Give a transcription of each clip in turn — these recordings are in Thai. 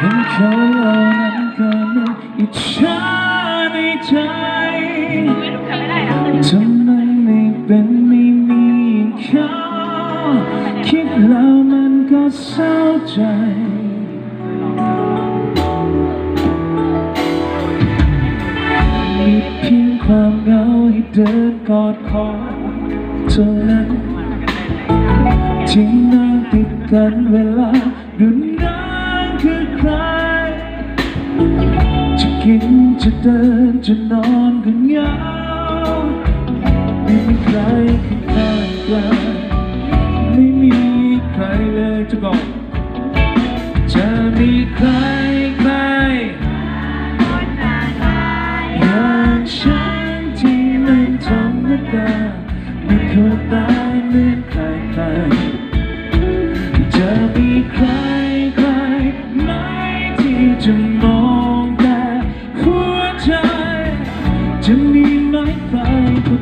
เห็นเขาเหล่านั้นก็นึกอิจฉาในใจทำไมไม่เป็นไม่มีอย่างเขาคิดแล้วมันก็เศร้าใจมีเพียงความเหงาให้เดินกอดคอเท่านั้นที่นั่งติดกันเวลาดูหนั เดินจะนอนก็เหงาไม่มีใครข้างกางไม่มีใครเลยจะบอกจะมีใครใครอย่างฉันที่มันธรรมดาไม่เคยตายเหมือนใครใครจะมีใครใครไหมที่จะ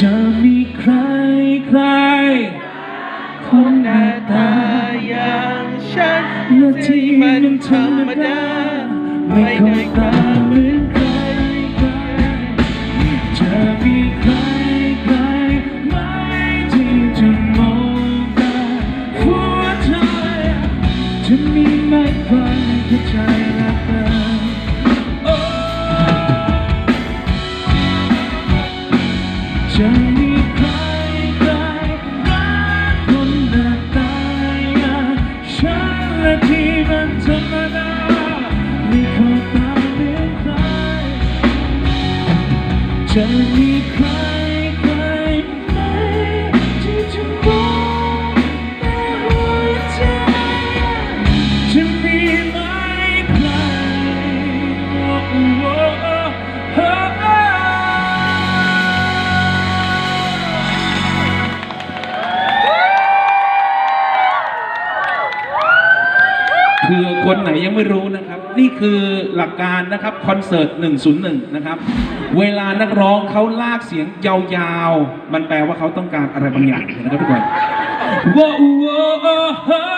จะมีใครใครคนหน้าตาอย่างฉันและที่มันธรรมดา ไม่เคยตาเหมือนใครใครจะมีใครใครไหมที่จะมองตาหัวใจจะมีไหมใครเข้าใจ จะ เผื่อคนไหนยังไม่รู้นะครับ นี่คือหลักการนะครับคอนเสิร์ต 101 นะครับ เวลานักร้องเขาลากเสียงยาวๆ มันแปลว่าเขาต้องการอะไรบางอย่างนะครับทุกคนว้าวว้าวอ้าว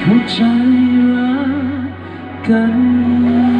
เข้าใจรักกัน